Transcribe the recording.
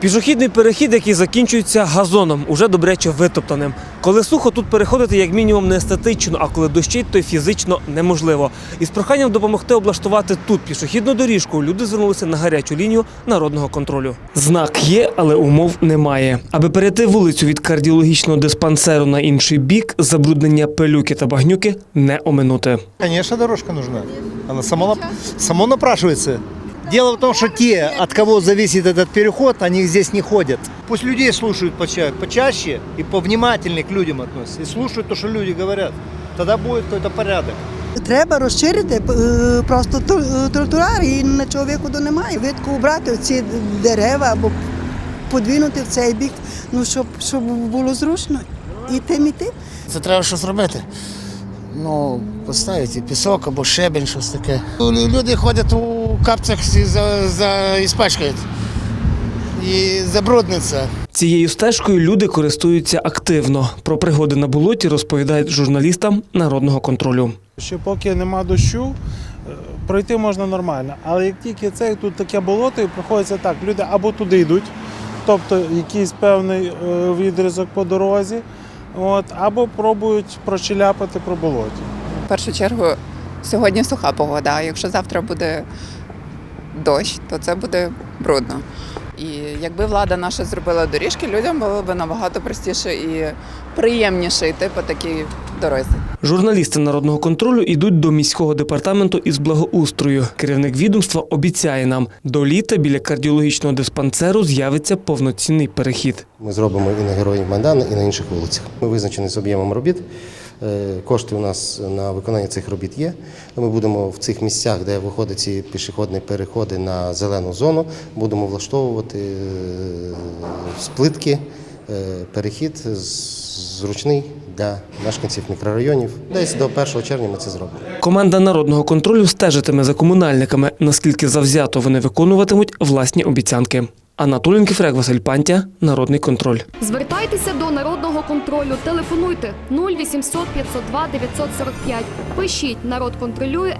Пішохідний перехід, який закінчується газоном, уже добряче витоптаним. Коли сухо, тут переходити як мінімум не естетично, а коли дощить, то й фізично неможливо. Із проханням допомогти облаштувати тут пішохідну доріжку люди звернулися на гарячу лінію народного контролю. Знак є, але умов немає. Аби перейти вулицю від кардіологічного диспансеру на інший бік, забруднення пилюки та багнюки не оминути. Конечно, дорожка нужна. Она само, само напрашивается. Дело в том, что те, от кого зависит этот переход, они здесь не ходят. Пусть людей слушают поча- почаще и повнимательнее к людям относятся. И слушают то, что люди говорят. Тогда будет какой-то порядок. Треба розширити е, просто е, тротуар і нічого виходу немає. Видку убрати ці дерева або подвинути в цей бік, ну щоб, щоб було зручно. І тим, і тим. Це треба щось робити. Ну, поставити пісок або щебень, щось таке. Люди ходять у капцях і за, за, і спачкають. І забрудниться. Цією стежкою люди користуються активно. Про пригоди на болоті розповідають журналістам народного контролю. Що поки нема дощу, е, пройти можна нормально. Але як тільки це тут таке болото, і приходиться так, люди або туди йдуть, тобто якийсь певний е, відрізок по дорозі, от, або пробують прочеляпати про болоті. В першу чергу сьогодні суха погода, якщо завтра буде дощ, то це буде брудно. І якби влада наша зробила доріжки, людям було б набагато простіше і приємніше йти по такій дорозі. Журналісти народного контролю йдуть до міського департаменту із благоустрою. Керівник відомства обіцяє нам, до літа біля кардіологічного диспансеру з'явиться повноцінний перехід. Ми зробимо і на Героїв Майдану, і на інших вулицях. Ми визначені з об'ємом робіт. Е, Кошти у нас на виконання цих робіт є. Ми будемо в цих місцях, де виходять ці пішохідні переходи на зелену зону, будемо влаштовувати е, сплитки, перехід зручний для мешканців мікрорайонів. Десь до 1 червня ми це зробимо. Команда народного контролю стежитиме за комунальниками, наскільки завзято вони виконуватимуть власні обіцянки. Анатолій Кіфрек, Василь Пантя, Народний контроль. Звертайтеся до народного контролю. Телефонуйте 0800 502 945. Пишіть народ контролює.